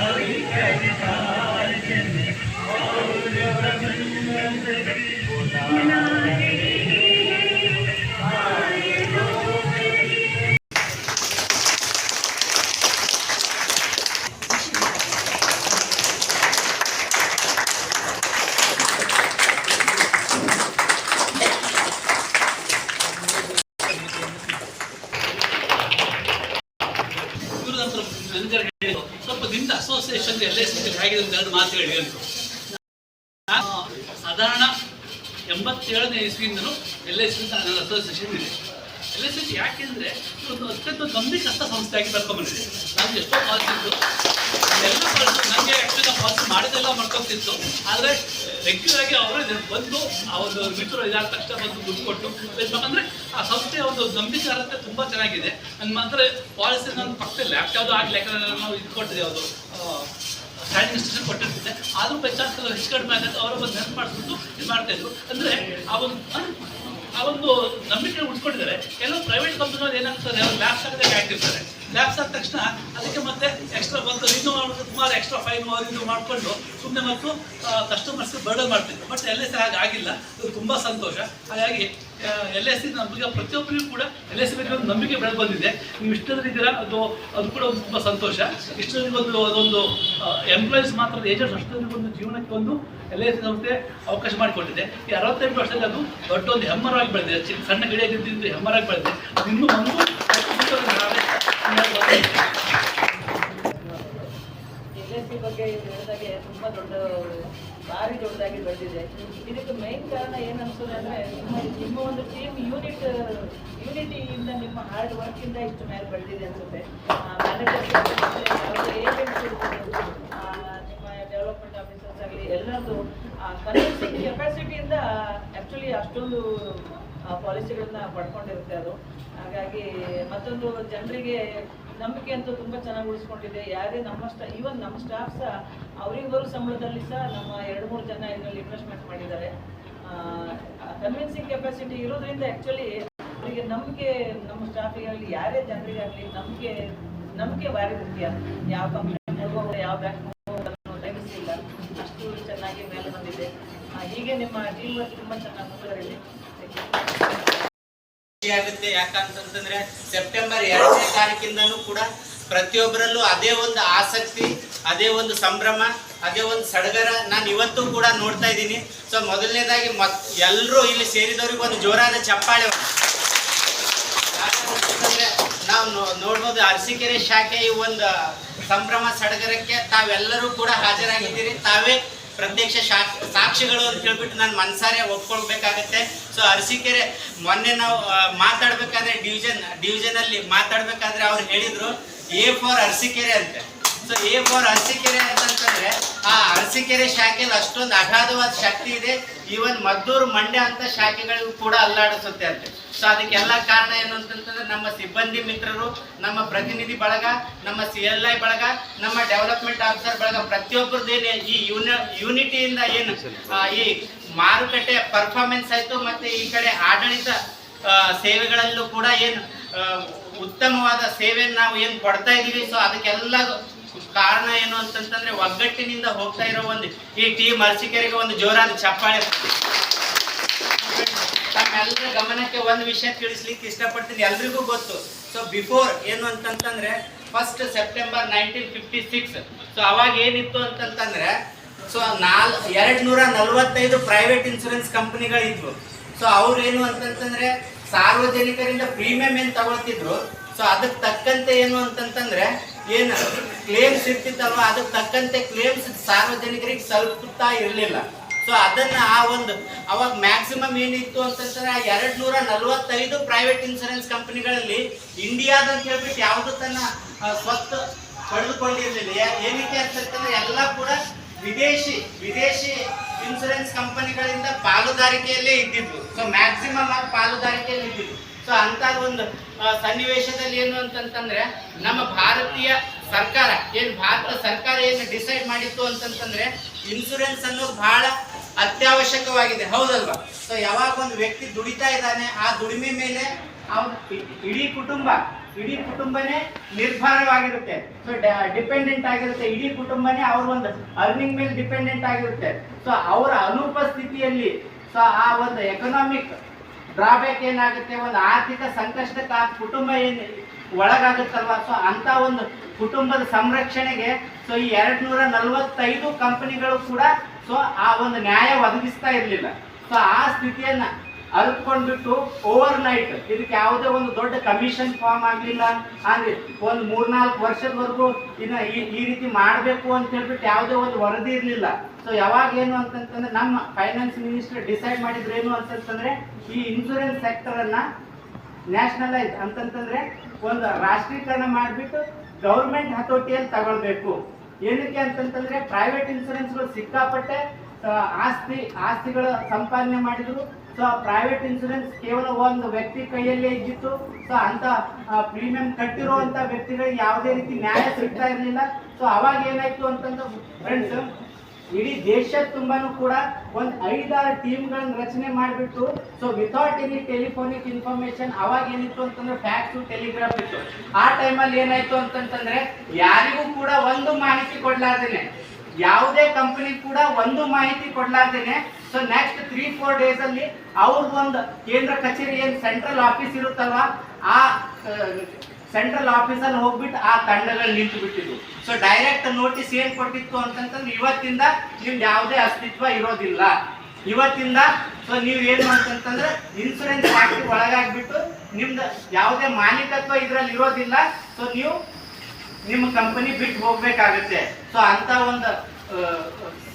Thank you. Association ಎಲ್ಲೇ ಎಸ್ ಹೇಗಿದೆ ಅಂತ ಎರಡು ಮಾತು ಹೇಳಿ ನಾನು ಸಾಧಾರಣ ಎಂಬತ್ತೇಳನೇ ಇಸ್ವಿಯಿಂದಲೂ ಎಲ್ ಐ ಸಿ ನನ್ನ ಅಸೋಸಿಯೇಷನ್ ಇದೆ. ಎಲ್ ಐ ಸಿ ಯಾಕೆಂದ್ರೆ ಒಂದು ಅತ್ಯಂತ ನಂಬಿಕಸ್ಥ ಸಂಸ್ಥೆಯಾಗಿ ಕರ್ಕೊಂಡ್ಬಂದಿದೆ ನಾನು ಎಷ್ಟೋ ಇತ್ತು. ಎಲ್ಲ ಪಾಲಿಸಿ ನನಗೆ ಆ್ಯಕ್ಚುಲಿ ಪಾಲಿಸಿ ಮಾಡಿದೆಲ್ಲ ಮಾಡ್ಕೊಂತಿತ್ತು ಆದರೆ ರೆಗ್ಯುಲರ್ ಆಗಿ ಅವರೇ ಬಂದು ಆ ಒಂದು ಮಿತ್ರರು ಇದಾದ ತಕ್ಷಣ ಬಂದು ದುಡ್ಡು ಕೊಟ್ಟು ಅಂದರೆ ಆ ಸಂಸ್ಥೆಯ ಒಂದು ಗಂಭೀರತೆ ತುಂಬ ಚೆನ್ನಾಗಿದೆ. ನನ್ನ ಮಾತ್ರ ಪಾಲಿಸಿ ನನ್ನ ಪಕ್ಕದಲ್ಲಿ. ಯಾಕೆ ಯಾವುದು ಆಗಲಿ ಯಾಕಂದ್ರೆ ನಾವು ಇದು ಕೊಟ್ಟಿದೆ ಯಾವುದು. ಸ್ಟ್ಯಾಂಡಿಂಗ್ ಇನ್ಸ್ಟಿಟ್ಯೂಷನ್ ಕೊಟ್ಟಿರ್ತಿದ್ದೆ. ಆದರೂ ಬೈ ಚಾನ್ಸ್ ಹೆಚ್ಚು ಕಡಿಮೆ ಆಗುತ್ತೆ ಅವರ ಬಂದು ನೆನಪು ಮಾಡಿಸ್ಬಿಟ್ಟು ಇದು ಮಾಡ್ತಾ ಇದ್ರು. ಅಂದರೆ ಆ ಒಂದು ಆ ಒಂದು ನಂಬಿಕೆ ಉಳ್ಕೊಂಡಿದ್ದಾರೆ ಕೆಲವು ಪ್ರೈವೇಟ್ ಕಂಪ್ನಿಗಳು ಏನಾಗ್ತಾರೆ ಅವ್ರು ಲ್ಯಾಬ್ಸ್ ಆಗದೆ ಹಾಕಿರ್ತಾರೆ ಲ್ಯಾಬ್ಸ್ ಆದ ತಕ್ಷಣ ಅದಕ್ಕೆ ಮತ್ತೆ ಎಕ್ಸ್ಟ್ರಾ ಬಂತು ಇನ್ನೂ ಮಾಡೋದು, ಸುಮಾರು ಎಕ್ಸ್ಟ್ರಾ ಫೈನ್ ಇದು ಮಾಡಿಕೊಂಡು ಸುಮ್ಮನೆ ಮತ್ತು ಕಸ್ಟಮರ್ಸ್ ಬರ್ಡನ್ ಮಾಡ್ತಿದ್ರು. ಬಟ್ ಎಲ್ಲೇ ಸಹ ಹಾಗೆ ಆಗಿಲ್ಲ. ಇದು ತುಂಬ ಸಂತೋಷ. ಹಾಗಾಗಿ ಎಲ್ ಎಸ್ ಸಿ ನಮಗೆ ಪ್ರತಿಯೊಬ್ಬರಿಗೂ ಕೂಡ ಎಲ್ ಎಸ್ ಸಿ ಬಗ್ಗೆ ಒಂದು ನಂಬಿಕೆ ಬೆಳೆದು ಬಂದಿದೆ. ನೀವು ಇಷ್ಟದಲ್ಲಿದ್ದೀರಾ ಅದು ಅದು ಕೂಡ ಒಂದು ತುಂಬ ಸಂತೋಷ. ಇಷ್ಟದಲ್ಲಿ ಒಂದು, ಅದೊಂದು ಎಂಪ್ಲಾಯೀಸ್ ಮಾತ್ರ ಏಜೆಂಟ್ಸ್ ಅಷ್ಟೊಂದು ಒಂದು ಜೀವನಕ್ಕೆ ಒಂದು ಎಲ್ ಎಸ್ ಸಿ ಸಂಸ್ಥೆ ಅವಕಾಶ ಮಾಡಿಕೊಟ್ಟಿದೆ. ಈ ಅರವತ್ತೆಂಟು ವರ್ಷದಲ್ಲಿ ಅದು ದೊಡ್ಡ ಒಂದು ಹೆಮ್ಮರವಾಗಿ ಬೆಳೆದಿದೆ ಸಣ್ಣ ಗಿಡ ಹೆಮ್ಮರಾಗಿ ಬೆಳೆದಿದೆ. ಅದು ಮುಂದೆ ಎಲ್ ಸಿ ಬಗ್ಗೆ ಹೇಳಿದಾಗೆ ತುಂಬ ದೊಡ್ಡ ಭಾರಿ ದೊಡ್ಡದಾಗಿ ಬೆಳೆದಿದೆ. ಇದಕ್ಕೆ ಮೇನ್ ಕಾರಣ ಏನು ಅಂದರೆ ನಿಮ್ಮ ಒಂದು ಟೀಮ್ ಯೂನಿಟ್ ಯೂನಿಟಿಯಿಂದ ನಿಮ್ಮ ಹಾರ್ಡ್ ವರ್ಕಿಂದ ಇಷ್ಟು ಮೇಲೆ ಬೆಳೆದಿದೆ ಅನ್ಸುತ್ತೆ. ನಿಮ್ಮ ಡೆವಲಪ್ಮೆಂಟ್ ಆಫೀಸರ್ಸ್ ಆಗಲಿ ಕೆಪಾಸಿಟಿಯಿಂದ ಆ್ಯಕ್ಚುಲಿ ಅಷ್ಟೊಂದು ಪಾಲಿಸಿಗಳನ್ನ ಪಡ್ಕೊಂಡಿರುತ್ತೆ ಅದು. ಹಾಗಾಗಿ ಮತ್ತೊಂದು ಜನರಿಗೆ ನಂಬಿಕೆ ಅಂತೂ ತುಂಬ ಚೆನ್ನಾಗಿ ಉಳಿಸ್ಕೊಂಡಿದೆ. ಯಾರೇ ನಮ್ಮ ಸ್ಟಾ ಈವನ್ ನಮ್ಮ ಸ್ಟಾಫ್ ಸಹ, ಅವ್ರಿಗೆ ಬರೋ ಸಂಬಳದಲ್ಲಿ ಸಹ ನಮ್ಮ ಎರಡು, ಮೂರು ಜನ ಇದರಲ್ಲಿ ಇನ್ವೆಸ್ಟ್ಮೆಂಟ್ ಮಾಡಿದ್ದಾರೆ. ಕನ್ವಿನ್ಸಿಂಗ್ ಕೆಪಾಸಿಟಿ ಇರೋದ್ರಿಂದ ಆ್ಯಕ್ಚುಲಿ ಅವರಿಗೆ ನಂಬಿಕೆ ನಮ್ಮ ಸ್ಟಾಫಿಗಾಗಲಿ ಯಾರೇ ಜನರಿಗಾಗಲಿ ನಂಬಿಕೆ ನಂಬಿಕೆ ಭಾರಿ ಮುಖ್ಯ. ಯಾವ ಕಂಪ್ನಿ ಹೋಗೋದು ಯಾವ ಬ್ಯಾಂಕ್ ಅಷ್ಟು ಚೆನ್ನಾಗಿ ಮೇಲೆ ಬಂದಿದೆ. ಹೀಗೆ ನಿಮ್ಮ ಟೀಮ್ ವರ್ಕ್ ತುಂಬ ಚೆನ್ನಾಗಿ ಮುಂದುವರಿದೆ ಖುಷಿ ಆಗುತ್ತೆ. ಯಾಕಂತಂತಂದ್ರೆ ಸೆಪ್ಟೆಂಬರ್ ಎರಡನೇ ತಾರೀಕಿಂದನೂ ಕೂಡ ಪ್ರತಿಯೊಬ್ಬರಲ್ಲೂ ಅದೇ ಒಂದು ಆಸಕ್ತಿ, ಅದೇ ಒಂದು ಸಂಭ್ರಮ, ಅದೇ ಒಂದು ಸಡಗರ ನಾನು ಇವತ್ತು ಕೂಡ ನೋಡ್ತಾ ಇದ್ದೀನಿ. ಸೊ ಮೊದಲನೇದಾಗಿ ಮತ್ ಎಲ್ಲರೂ ಇಲ್ಲಿ ಸೇರಿದವ್ರಿಗೆ ಒಂದು ಜೋರಾದ ಚಪ್ಪಾಳೆ ಯಾಕಂತಂದ್ರೆ ನಾವು ನೋಡ್ಬೋದು ಅರಸೀಕೆರೆ ಶಾಖೆ ಈ ಒಂದು ಸಂಭ್ರಮ, ಸಡಗರಕ್ಕೆ ತಾವೆಲ್ಲರೂ ಕೂಡ ಹಾಜರಾಗಿದ್ದೀರಿ. ತಾವೇ ಪ್ರತ್ಯಕ್ಷ ಸಾಕ್ಷಿಗಳು ಅಂತ ಹೇಳ್ಬಿಟ್ಟು ನಾನು ಮನ್ಸಾರೆ ಒಪ್ಕೊಳ್ಬೇಕಾಗತ್ತೆ. ಸೊ ಅರಸೀಕೆರೆ ಮೊನ್ನೆ ನಾವು ಮಾತಾಡ್ಬೇಕಾದ್ರೆ ಡಿವಿಜನ್ ಡಿವಿಷನ್ ಅಲ್ಲಿ ಮಾತಾಡ್ಬೇಕಾದ್ರೆ ಅವ್ರು ಹೇಳಿದ್ರು ಎ ಫಾರ್ ಅರಸೀಕೆರೆ ಅಂತ. ಸೊ ಎ ಫಾರ್ ಅರಸೀಕೆರೆ ಅಂತಂತಂದ್ರೆ, ಆ ಅರಸೀಕೆರೆ ಶಾಖೆಯಲ್ಲಿ ಅಷ್ಟೊಂದು ಅಗಾಧವಾದ ಶಕ್ತಿ ಇದೆ. ಈವನ್ ಮದ್ದೂರು ಮಂಡ್ಯ ಅಂತ ಶಾಖೆಗಳಿಗೂ ಕೂಡ ಅಲ್ಲಾಡಿಸುತ್ತೆ ಅಂತ. ಸೊ ಅದಕ್ಕೆಲ್ಲ ಕಾರಣ ಏನು ಅಂತಂತಂದ್ರೆ ನಮ್ಮ ಸಿಬ್ಬಂದಿ ಮಿತ್ರರು, ನಮ್ಮ ಪ್ರತಿನಿಧಿ ಬಳಗ, ನಮ್ಮ ಸಿ ಎಲ್ ಐ ಬಳಗ, ನಮ್ಮ ಡೆವಲಪ್ಮೆಂಟ್ ಆಫೀಸರ್ ಬಳಗ ಪ್ರತಿಯೊಬ್ಬರದ್ದು ಏನು ಈ ಯೂನ ಯೂನಿಟಿಯಿಂದ ಏನು ಈ ಮಾರುಕಟ್ಟೆ ಪರ್ಫಾರ್ಮೆನ್ಸ್ ಆಯಿತು ಮತ್ತು ಈ ಕಡೆ ಆಡಳಿತ ಸೇವೆಗಳಲ್ಲೂ ಕೂಡ ಏನು ಉತ್ತಮವಾದ ಸೇವೆಯನ್ನು ನಾವು ಏನು ಕೊಡ್ತಾ ಇದ್ದೀವಿ ಸೊ ಅದಕ್ಕೆಲ್ಲ ಕಾರಣ ಏನು ಅಂತಂತಂದ್ರೆ ಒಗ್ಗಟ್ಟಿನಿಂದ ಹೋಗ್ತಾ ಇರೋ ಒಂದು ಈ ಟೀಮ್ ಅರ್ಸಿಕರಿಗೆ ಒಂದು ಜೋರಾದ ಚಪ್ಪಾಳೆ ತಮ್ಮೆಲ್ಲರ ಗಮನಕ್ಕೆ ಒಂದು ವಿಷಯ ತಿಳಿಸ್ಲಿಕ್ಕೆ ಇಷ್ಟಪಡ್ತೀನಿ, ಎಲ್ರಿಗೂ ಗೊತ್ತು. ಸೊ ಬಿಫೋರ್ ಏನು ಅಂತಂತಂದ್ರೆ first September nineteen fifty six so ಅವಾಗ ಏನಿತ್ತು ಅಂತಂತಂದ್ರೆ ಸೊ ನಾಲ್ ಎರಡು ನೂರ ನಲವತ್ತೈದು ಪ್ರೈವೇಟ್ ಇನ್ಸೂರೆನ್ಸ್ ಕಂಪನಿಗಳಿದ್ವು ಸೊ ಅವ್ರು ಏನು ಅಂತಂತಂದ್ರೆ, ಸಾರ್ವಜನಿಕರಿಂದ ಪ್ರೀಮಿಯಂ ಏನು ತಗೊಳ್ತಿದ್ರು ಸೊ ಅದಕ್ಕೆ ತಕ್ಕಂತೆ ಏನು ಅಂತಂತಂದ್ರೆ, ಏನು ಕ್ಲೇಮ್ಸ್ ಇರ್ತಿತ್ತಲ್ವ ಅದಕ್ಕೆ ತಕ್ಕಂತೆ ಕ್ಲೇಮ್ಸ್ ಸಾರ್ವಜನಿಕರಿಗೆ ತಲುಪುತ್ತಾ ಇರಲಿಲ್ಲ. ಸೊ ಅದನ್ನ ಆ ಒಂದು ಅವಾಗ ಮ್ಯಾಕ್ಸಿಮಮ್ ಏನಿತ್ತು ಅಂತಂದ್ರೆ ಎರಡ್ ನೂರ ನಲವತ್ತೈದು ಪ್ರೈವೇಟ್ ಇನ್ಸೂರೆನ್ಸ್ ಕಂಪನಿಗಳಲ್ಲಿ ಇಂಡಿಯಾದ ಅಂತ ಹೇಳ್ಬಿಟ್ಟು ಯಾವುದು ತನ್ನ ಸ್ವತ್ತು ಪಡೆದುಕೊಂಡಿರಲಿಲ್ಲ. ಏನಕ್ಕೆ ಅಂತಂದ್ರೆ ಎಲ್ಲ ಕೂಡ ವಿದೇಶಿ ವಿದೇಶಿ ಇನ್ಸೂರೆನ್ಸ್ ಕಂಪನಿಗಳಿಂದ ಪಾಲುದಾರಿಕೆಯಲ್ಲೇ ಇದ್ದಿದ್ವು ಸೊ ಮ್ಯಾಕ್ಸಿಮಮ್ ಆಗಿ ಪಾಲುದಾರಿಕೆಯಲ್ಲಿ ಇದ್ದಿದ್ವು ಸೊ ಅಂತ ಒಂದು ಸನ್ನಿವೇಶದಲ್ಲಿ ಏನು ಅಂತಂತಂದ್ರೆ ನಮ್ಮ ಭಾರತೀಯ ಸರ್ಕಾರ, ಏನು ಭಾರತ ಸರ್ಕಾರ ಏನು ಡಿಸೈಡ್ ಮಾಡಿತ್ತು ಅಂತಂತಂದ್ರೆ ಇನ್ಸೂರೆನ್ಸ್ ಅನ್ನೋದು ಬಹಳ ಅತ್ಯವಶ್ಯಕವಾಗಿದೆ. ಹೌದಲ್ವಾ? ಸೊ ಯಾವಾಗ ಒಂದು ವ್ಯಕ್ತಿ ದುಡಿತಾ ಇದ್ದಾನೆ, ಆ ದುಡಿಮೆ ಮೇಲೆ ಅವನ ಇಡೀ ಕುಟುಂಬ, ಇಡೀ ಕುಟುಂಬನೇ ನಿರ್ಭರವಾಗಿರುತ್ತೆ. ಸೊ ಡಿಪೆಂಡೆಂಟ್ ಆಗಿರುತ್ತೆ. ಇಡೀ ಕುಟುಂಬನೇ ಅವ್ರ ಒಂದು ಅರ್ನಿಂಗ್ ಮೇಲೆ ಡಿಪೆಂಡೆಂಟ್ ಆಗಿರುತ್ತೆ. ಸೊ ಅವರ ಅನುಪಸ್ಥಿತಿಯಲ್ಲಿ ಸೊ ಆ ಒಂದು ಎಕನಾಮಿಕ್ ಡ್ರಾಬ್ಯಾಕ್ ಏನಾಗುತ್ತೆ? ಒಂದು ಆರ್ಥಿಕ ಸಂಕಷ್ಟಕ್ಕೆ ಆ ಕುಟುಂಬ ಏನು, ಒಳಗಾಗುತ್ತಲ್ವ? ಸೊ ಅಂತ ಒಂದು ಕುಟುಂಬದ ಸಂರಕ್ಷಣೆಗೆ ಸೊ ಈ ಎರಡ್ ನೂರ ನಲವತ್ತೈದು ಕಂಪನಿಗಳು ಕೂಡ ಸೊ ಆ ಒಂದು ನ್ಯಾಯ ಒದಗಿಸ್ತಾ ಇರಲಿಲ್ಲ. ಸೊ ಆ ಸ್ಥಿತಿಯನ್ನ ಅರಿತ್ಕೊಂಡ್ಬಿಟ್ಟು ಓವರ್ ನೈಟ್ ಇದಕ್ಕೆ ಯಾವುದೇ ಒಂದು ದೊಡ್ಡ ಕಮಿಷನ್ ಫಾರ್ಮ್ ಆಗಲಿಲ್ಲ ಅಂದ್ರೆ ಒಂದು ಮೂರ್ನಾಲ್ಕು ವರ್ಷದವರೆಗೂ ಇನ್ನ ಈ ರೀತಿ ಮಾಡಬೇಕು ಅಂತ ಹೇಳ್ಬಿಟ್ಟು ಯಾವುದೇ ಒಂದು ವರದಿ ಇರಲಿಲ್ಲ. ಸೊ ಯಾವಾಗ ಏನು ಅಂತಂತಂದ್ರೆ ನಮ್ಮ ಫೈನಾನ್ಸ್ ಮಿನಿಸ್ಟರ್ ಡಿಸೈಡ್ ಮಾಡಿದ್ರು ಏನು ಅಂತಂತಂದ್ರೆ ಈ ಇನ್ಶೂರೆನ್ಸ್ ಸೆಕ್ಟರ್ ಅನ್ನ ನ್ಯಾಷನಲೈಸ್ ಅಂತಂತಂದ್ರೆ ಒಂದು ರಾಷ್ಟ್ರೀಕರಣ ಮಾಡಿಬಿಟ್ಟು ಗೌರ್ಮೆಂಟ್ ಹತೋಟಿಯಲ್ಲಿ ತಗೊಳ್ಬೇಕು. ಏನಕ್ಕೆ ಅಂತಂತಂದ್ರೆ ಪ್ರೈವೇಟ್ ಇನ್ಸೂರೆನ್ಸ್ಗಳು ಸಿಕ್ಕಾಪಟ್ಟೆ ಆಸ್ತಿ, ಆಸ್ತಿಗಳ ಸಂಪಾದನೆ ಮಾಡಿದ್ರು. ಸೊ ಪ್ರೈವೇಟ್ ಇನ್ಸೂರೆನ್ಸ್ ಕೇವಲ ಒಂದು ವ್ಯಕ್ತಿ ಕೈಯಲ್ಲೇ ಇದ್ದಿತ್ತು. ಸೊ ಅಂತ ಪ್ರೀಮಿಯಂ ಕಟ್ಟಿರುವಂತ ವ್ಯಕ್ತಿಗಳಿಗೆ ಯಾವುದೇ ರೀತಿ ನ್ಯಾಯ ಸಿಗ್ತಾ ಇರಲಿಲ್ಲ. ಸೊ ಅವಾಗ ಏನಾಯ್ತು ಅಂತಂದ್ರೆ ಫ್ರೆಂಡ್ಸ್ ಇಡೀ ದೇಶ ತುಂಬಾನು ಕೂಡ ಒಂದ್ ಐದಾರು ಟೀಮ್ಗಳನ್ನ ರಚನೆ ಮಾಡಿಬಿಟ್ಟು so without any telephonic information ಅವಾಗ ಏನಿತ್ತು ಅಂತಂದ್ರೆ ಫ್ಯಾಕ್ಸ್ ಟೆಲಿಗ್ರಾಫ್ ಇತ್ತು. ಆ ಟೈಮಲ್ಲಿ ಏನಾಯ್ತು ಅಂತಂತಂದ್ರೆ ಯಾರಿಗೂ ಕೂಡ ಒಂದು ಮಾಹಿತಿ ಕೊಡ್ಲಾರ್ದೇನೆ. ಯಾವುದೇ ಕಂಪನಿ ಕೂಡ ಒಂದು ಮಾಹಿತಿ ಕೊಡ್ಲಾರ್ದೇನೆ. So next three four days ಅಲ್ಲಿ ಅವ್ರದ್ದು ಒಂದು ಕೇಂದ್ರ ಕಚೇರಿ ಏನ್ ಸೆಂಟ್ರಲ್ ಆಫೀಸ್ ಇರುತ್ತಲ್ವಾ ಆ ಸೆಂಟ್ರಲ್ ಆಫೀಸಲ್ಲಿ ಹೋಗ್ಬಿಟ್ಟು ಆ ತಂಡಗಳು ನಿಂತು ಬಿಟ್ಟಿದ್ವು ಸೊ ಡೈರೆಕ್ಟ್ ನೋಟಿಸ್ ಏನ್ ಕೊಟ್ಟಿತ್ತು ಅಂತಂತಂದ್ರೆ ಇವತ್ತಿಂದ ನಿಮ್ದು ಯಾವುದೇ ಅಸ್ತಿತ್ವ ಇರೋದಿಲ್ಲ. ಇವತ್ತಿಂದ ಸೊ ನೀವು ಏನು ಮಾಡ್ತಂತಂದ್ರೆ ಇನ್ಸೂರೆನ್ಸ್ ಆಕ್ಟ್ ಒಳಗಾಗ್ಬಿಟ್ಟು ನಿಮ್ದು ಯಾವುದೇ ಮಾಲೀಕತ್ವ ಇದ್ರಲ್ಲಿ ಇರೋದಿಲ್ಲ. ಸೊ ನೀವು ನಿಮ್ಮ ಕಂಪನಿ ಬಿಟ್ಟು ಹೋಗ್ಬೇಕಾಗತ್ತೆ. ಸೊ ಅಂತ ಒಂದು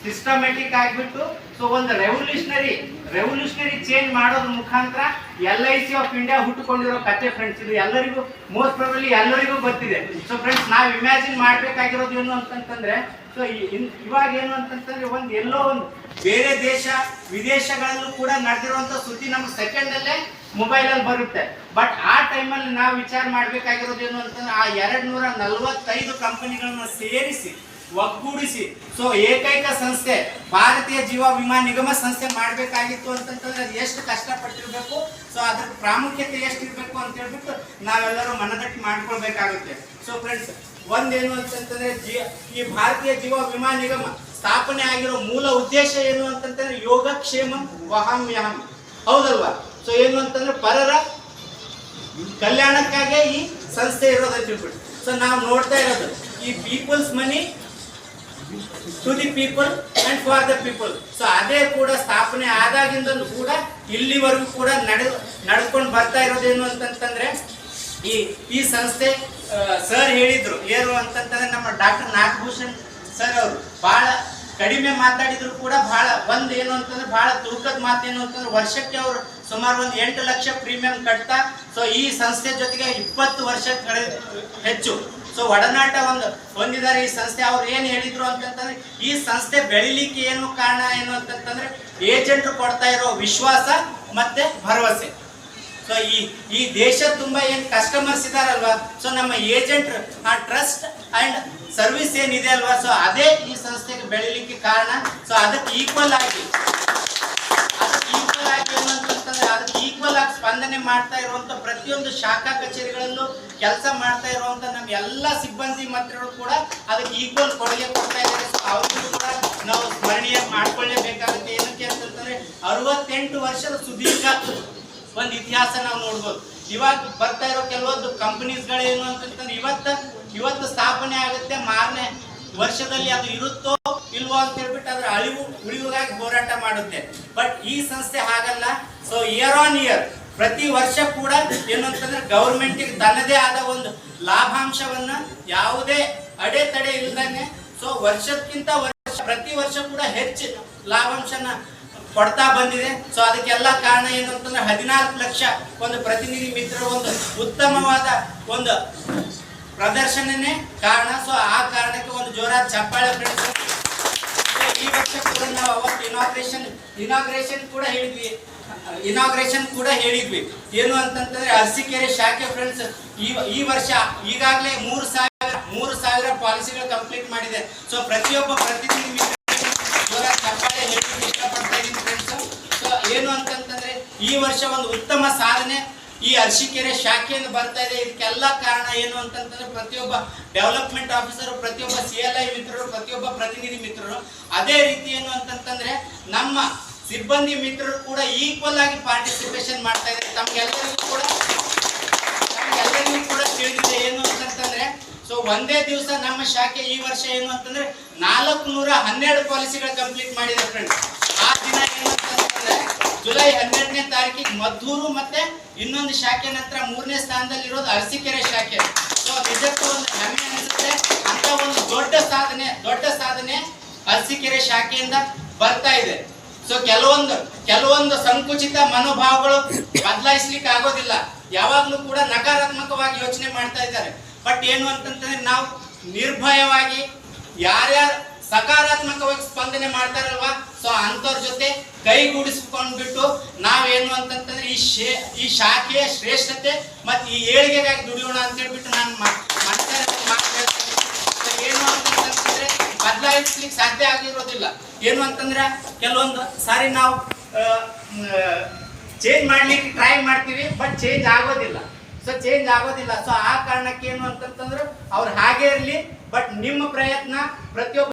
ಸಿಸ್ಟಮೆಟಿಕ್ ಆಗಿಬಿಟ್ಟು ಸೊ ಒಂದು ರೆವಲ್ಯೂಷನರಿ ರೆವಲ್ಯೂಷನರಿ ಚೇಂಜ್ ಮಾಡೋದ್ರ ಮುಖಾಂತರ L I C of India ಹುಟ್ಟುಕೊಂಡಿರೋ ಕತೆ ಫ್ರೆಂಡ್ಸ್ ಇದು ಎಲ್ಲರಿಗೂ ಮೋಸ್ಟ್ ಪ್ರಾಬಲಿ ಎಲ್ಲರಿಗೂ ಗೊತ್ತಿದೆ. ಸೊ ಫ್ರೆಂಡ್ಸ್ ನಾವು ಇಮ್ಯಾಜಿನ್ ಮಾಡಬೇಕಾಗಿರೋದು ಏನು ಅಂತಂತಂದ್ರೆ ಸೊ ಇವಾಗ ಏನು ಅಂತಂತಂದ್ರೆ ಒಂದು ಎಲ್ಲೋ ಒಂದು ಬೇರೆ ದೇಶ, ವಿದೇಶಗಳಲ್ಲೂ ಕೂಡ ನಡೆದಿರುವಂತ ಸುದ್ದಿ ನಮ್ಗೆ ಸೆಕೆಂಡ್ ಅಲ್ಲೇ ಮೊಬೈಲ್ ಅಲ್ಲಿ ಬರುತ್ತೆ. ಬಟ್ ಆ ಟೈಮಲ್ಲಿ ನಾವು ವಿಚಾರ ಮಾಡ್ಬೇಕಾಗಿರೋದು ಏನು ಅಂತಂದ್ರೆ, ಆ ಎರಡ್ ನೂರ ನಲ್ವತ್ತೈದು ಕಂಪನಿಗಳನ್ನ ಸೇರಿಸಿ ಒಗ್ಗೂಡಿಸಿ. ಸೊ ಏಕೈಕ ಸಂಸ್ಥೆ, ಭಾರತೀಯ ಜೀವ ವಿಮಾ ನಿಗಮ ಸಂಸ್ಥೆ ಮಾಡಬೇಕಾಗಿತ್ತು ಅಂತಂತಂದ್ರೆ ಅದು ಎಷ್ಟು ಕಷ್ಟಪಟ್ಟಿರಬೇಕು ಸೊ ಅದ್ರ ಪ್ರಾಮುಖ್ಯತೆ ಎಷ್ಟು ಇರಬೇಕು ಅಂತ ಹೇಳ್ಬಿಟ್ಟು ನಾವೆಲ್ಲರೂ ಮನದಟ್ಟು ಮಾಡ್ಕೊಳ್ಬೇಕಾಗುತ್ತೆ. ಸೊ ಫ್ರೆಂಡ್ಸ್ ಒಂದೇನು ಅಂತಂತಂದ್ರೆ ಜೀ, ಈ ಭಾರತೀಯ ಜೀವ ವಿಮಾ ನಿಗಮ ಸ್ಥಾಪನೆ ಆಗಿರೋ ಮೂಲ ಉದ್ದೇಶ ಏನು ಅಂತಂತಂದ್ರೆ ಯೋಗಕ್ಷೇಮ ವಹಾಮ್ಯಹಂ. ಹೌದಲ್ವಾ? ಸೊ ಏನು ಅಂತಂದ್ರೆ ಪರರ ಕಲ್ಯಾಣಕ್ಕಾಗಿ ಈ ಸಂಸ್ಥೆ ಇರೋದಂತ ಹೇಳ್ಬಿಟ್ಟು ಸೊ ನಾವು ನೋಡ್ತಾ ಇರೋದು, ಈ people's money to the people and for the people so ಅದೇ ಕೂಡ ಸ್ಥಾಪನೆ ಆದಾಗಿಂದಲೂ ಕೂಡ ಇಲ್ಲಿವರೆಗೂ ಕೂಡ ನಡೆ ನಡ್ಕೊಂಡು ಬರ್ತಾ ಇರೋದೇನು ಅಂತಂತಂದ್ರೆ, ಈ ಈ ಸಂಸ್ಥೆ ಸರ್ ಹೇಳಿದ್ರು. ಏನು ಅಂತಂತಂದ್ರೆ ನಮ್ಮ ಡಾಕ್ಟರ್ ನಾಗಭೂಷಣ್ ಸರ್ ಅವರು. ಬಹಳ ಕಡಿಮೆ ಮಾತಾಡಿದ್ರು ಕೂಡ ಬಹಳ ಒಂದ್ ಏನು ಅಂತಂದ್ರೆ ಬಹಳ ತೂಕದ ಮಾತೇನು ಅಂತಂದ್ರೆ ವರ್ಷಕ್ಕೆ ಅವರು ಸುಮಾರು ಒಂದು ಎಂಟು ಲಕ್ಷ ಪ್ರೀಮಿಯಂ ಕಟ್ತಾ ಸೊ ಈ ಸಂಸ್ಥೆ ಜೊತೆಗೆ ಇಪ್ಪತ್ತು ವರ್ಷ ಹೆಚ್ಚು. ಸೊ ಒಡನಾಟ ಒಂದು ಹೊಂದಿದ್ದಾರೆ ಈ ಸಂಸ್ಥೆ. ಅವ್ರು ಏನು ಹೇಳಿದ್ರು ಅಂತಂತಂದ್ರೆ, ಈ ಸಂಸ್ಥೆ ಬೆಳಿಲಿಕ್ಕೆ ಏನು ಕಾರಣ ಏನು ಅಂತಂತಂದ್ರೆ ಏಜೆಂಟ್ರು ಕೊಡ್ತಾ ಇರೋ ವಿಶ್ವಾಸ ಮತ್ತೆ ಭರವಸೆ. ಸೊ ಈ ಈ ದೇಶ ತುಂಬಾ ಏನು ಕಸ್ಟಮರ್ಸ್ ಇದಾರಲ್ವಾ? ಸೊ ನಮ್ಮ ಏಜೆಂಟ್ ಆ ಟ್ರಸ್ಟ್ ಅಂಡ್ ಸರ್ವಿಸ್ ಏನಿದೆ ಅಲ್ವಾ? ಸೊ ಅದೇ ಈ ಸಂಸ್ಥೆಗೆ ಬೆಳಿಲಿಕ್ಕೆ ಕಾರಣ. ಸೊ ಅದಕ್ಕೆ ಈಕ್ವಲ್ ಆಗಿ ಈಕ್ವಲ್ ಆಗಿ ಏನು ಆಗಿ ಸ್ಪಂದನೆ ಮಾಡ್ತಾ ಇರುವಂಥ ಪ್ರತಿಯೊಂದು ಶಾಖಾ ಕಚೇರಿಗಳಲ್ಲೂ ಕೆಲಸ ಮಾಡ್ತಾ ಇರುವಂತ ನಮ್ಮ ಎಲ್ಲ ಸಿಬ್ಬಂದಿ ಮಂತ್ರಿಗಳು ಕೂಡ ಅದಕ್ಕೆ ಈಕ್ವಲ್ ಕೊಡುಗೆ ಕೊಡ್ತಾ ಇದ್ದಾರೆ. ಅವ್ರಿಗೂ ಕೂಡ ನಾವು ಸ್ಮರಣೀಯ ಮಾಡ್ಕೊಳ್ಳೇಬೇಕಾಗುತ್ತೆ. ಏನಕ್ಕೆ ಅಂತಂತಂದ್ರೆ ಅರವತ್ತೆಂಟು ವರ್ಷದ ಸುದೀರ್ಘ ಒಂದು ಇತಿಹಾಸ ನಾವು ನೋಡ್ಬೋದು. ಇವಾಗ ಬರ್ತಾ ಇರೋ ಕೆಲವೊಂದು ಕಂಪನೀಸ್ಗಳೇನು ಅಂತಂತಂದ್ರೆ ಇವತ್ತ, ಇವತ್ತು ಸ್ಥಾಪನೆ ಆಗುತ್ತೆ, ಮಾರನೇ ವರ್ಷದಲ್ಲಿ ಅದು ಇರುತ್ತೋ ಇಲ್ವೋ ಅಂತ ಹೇಳ್ಬಿಟ್ಟು ಅದ್ರ ಅಳಿವು ಉಳಿವುಗಾಗಿ ಹೋರಾಟ ಮಾಡುತ್ತೆ. ಬಟ್ ಈ ಸಂಸ್ಥೆ ಹಾಗಲ್ಲ. ಸೊ ಇಯರ್ ಆನ್ ಇಯರ್ ಪ್ರತಿ ವರ್ಷ ಕೂಡ ಏನು ಅಂತಂದ್ರೆ ಗೌರ್ಮೆಂಟಿಗೆ ತನ್ನದೇ ಆದ ಒಂದು ಲಾಭಾಂಶವನ್ನ ಯಾವುದೇ ಅಡೆತಡೆ ಇಲ್ದಂಗೆ ಸೊ ವರ್ಷಕ್ಕಿಂತ ವರ್ಷ, ಪ್ರತಿ ವರ್ಷ ಕೂಡ ಹೆಚ್ಚು ಲಾಭಾಂಶನ ಕೊಡ್ತಾ ಬಂದಿದೆ. ಸೊ ಅದಕ್ಕೆಲ್ಲ ಕಾರಣ ಏನು ಅಂತಂದ್ರೆ ಹದಿನಾಲ್ಕು ಲಕ್ಷ ಒಂದು ಪ್ರತಿನಿಧಿ ಮಿತ್ರ ಒಂದು ಉತ್ತಮವಾದ ಒಂದು ಪ್ರದರ್ಶನನೇ ಕಾರಣ. ಸೊ ಆ ಕಾರಣಕ್ಕೆ ಒಂದು ಜೋರಾದ ಚಪ್ಪಾಳೆ ಈ ವರ್ಷ ಕೂಡ ನಾವು ಅವತ್ತು ಇನಾಗ್ರೇಷನ್ ಇನಾಗ್ರೇಷನ್ ಕೂಡ ಹೇಳಿದ್ವಿ. ಇನಾಗ್ರೇಷನ್ ಕೂಡ ಹೇಳಿದ್ವಿ. ಏನು ಅಂತಂತಂದ್ರೆ ಅರಸೀಕೆರೆ ಶಾಖೆ ಫ್ರೆಂಡ್ಸ್ ಈ ಈ ವರ್ಷ ಈಗಾಗಲೇ ಮೂರು ಸಾವಿರ ಮೂರು ಸಾವಿರ ಪಾಲಿಸಿಗಳು ಕಂಪ್ಲೀಟ್ ಮಾಡಿದೆ. ಸೊ ಪ್ರತಿಯೊಬ್ಬ ಪ್ರತಿನಿಧಿ ಇಷ್ಟಪಡ್ತಾ ಇದ್ದೀನಿ ಫ್ರೆಂಡ್ಸ್ ಸೊ ಏನು ಅಂತಂತಂದ್ರೆ ಈ ವರ್ಷ ಒಂದು ಉತ್ತಮ ಸಾಧನೆ. ಈ ಅರಸೀಕೆರೆ ಶಾಖೆಯಿಂದ ಬರ್ತಾ ಇದೆ. ಇದಕ್ಕೆಲ್ಲ ಕಾರಣ ಏನು ಅಂತಂತಂದ್ರೆ ಪ್ರತಿಯೊಬ್ಬ ಡೆವಲಪ್ಮೆಂಟ್ ಆಫೀಸರ್ ಪ್ರತಿಯೊಬ್ಬ ಸಿ ಎಲ್ ಐ ಮಿತ್ರರು, ಪ್ರತಿಯೊಬ್ಬ ಪ್ರತಿನಿಧಿ ಮಿತ್ರರು ಅದೇ ರೀತಿ ಏನು ಅಂತಂತಂದ್ರೆ ನಮ್ಮ ಸಿಬ್ಬಂದಿ ಮಿತ್ರರು ಕೂಡ ಈಕ್ವಲ್ ಆಗಿ ಪಾರ್ಟಿಸಿಪೇಷನ್ ಮಾಡ್ತಾ ಇದ್ದಾರೆ. ತಮ್ಗೆಲ್ಲರಿಗೂ ಕೂಡ ತಮ್ಗೆಲ್ಲರಿಗೂ ಕೂಡ ತಿಳಿದಿದೆ ಏನು ಅಂತಂತಂದ್ರೆ ಸೊ ಒಂದೇ ದಿವಸ ನಮ್ಮ ಶಾಖೆ ಈ ವರ್ಷ ಏನು ಅಂತಂದ್ರೆ ನಾಲ್ಕು ನೂರ ಹನ್ನೆರಡು ಪಾಲಿಸಿಗಳು ಕಂಪ್ಲೀಟ್ ಮಾಡಿದೆ ಫ್ರೆಂಡ್ಸ್ ಆ ದಿನ ಏನು ಅಂತಂದ್ರೆ ಜುಲೈ ಹನ್ನೆರಡನೇ ತಾರೀಕಿಗೆ ಮದ್ದೂರು ಮತ್ತೆ ಇನ್ನೊಂದು ಶಾಖೆ ನಂತರ ಮೂರನೇ ಸ್ಥಾನದಲ್ಲಿ ಇರೋದು ಅರಸೀಕೆರೆ ಶಾಖೆ. ಸೊ ನಿಜಕ್ಕೂ ಒಂದು ಹೆಮ್ಮೆ ಅನಿಸುತ್ತೆ, ಅಂತ ಒಂದು ದೊಡ್ಡ ಸಾಧನೆ ದೊಡ್ಡ ಸಾಧನೆ ಅರಸೀಕೆರೆ ಶಾಖೆಯಿಂದ ಬರ್ತಾ ಇದೆ. ಸೊ ಕೆಲವೊಂದು ಕೆಲವೊಂದು ಸಂಕುಚಿತ ಮನೋಭಾವಗಳು ಬದಲಾಯಿಸ್ಲಿಕ್ಕೆ ಆಗೋದಿಲ್ಲ. ಯಾವಾಗಲೂ ಕೂಡ ನಕಾರಾತ್ಮಕವಾಗಿ ಯೋಚನೆ ಮಾಡ್ತಾ ಇದ್ದಾರೆ. ಬಟ್ ಏನು ಅಂತಂತಂದ್ರೆ ನಾವು ನಿರ್ಭಯವಾಗಿ ಯಾರ್ಯಾರು ಸಕಾರಾತ್ಮಕವಾಗಿ ಸ್ಪಂದನೆ ಮಾಡ್ತಾರಲ್ವಾ? ಸೊ ಅಂಥವ್ರ ಜೊತೆ ಕೈಗೂಡಿಸ್ಕೊಂಡ್ಬಿಟ್ಟು ನಾವೇನು ಅಂತಂತಂದ್ರೆ ಈ ಶೇ, ಈ ಶಾಖೆಯ ಶ್ರೇಷ್ಠತೆ ಮತ್ತು ಈ ಏಳಿಗೆಗಾಗಿ ದುಡಿಯೋಣ ಅಂತ ಹೇಳ್ಬಿಟ್ಟು ನಾನು ಏನು ಅಂತಂತಂದ್ರೆ ಬದಲಾಯಿಸ್ಲಿಕ್ಕೆ ಸಾಧ್ಯ ಆಗಿರೋದಿಲ್ಲ. ಏನು ಅಂತಂದ್ರೆ ಕೆಲವೊಂದು ಸಾರಿ ನಾವು ಚೇಂಜ್ ಮಾಡ್ಲಿಕ್ಕೆ ಟ್ರೈ ಮಾಡ್ತೀವಿ ಬಟ್ ಚೇಂಜ್ ಆಗೋದಿಲ್ಲ. ಸೊ ಚೇಂಜ್ ಆಗೋದಿಲ್ಲ. ಸೊ ಆ ಕಾರಣಕ್ಕೆ ಏನು ಅಂತಂತಂದ್ರೆ ಅವ್ರು ಹಾಗೆ ಇರಲಿ ಬಟ್ ನಿಮ್ಮ ಪ್ರಯತ್ನ ಪ್ರತಿಯೊಬ್ಬ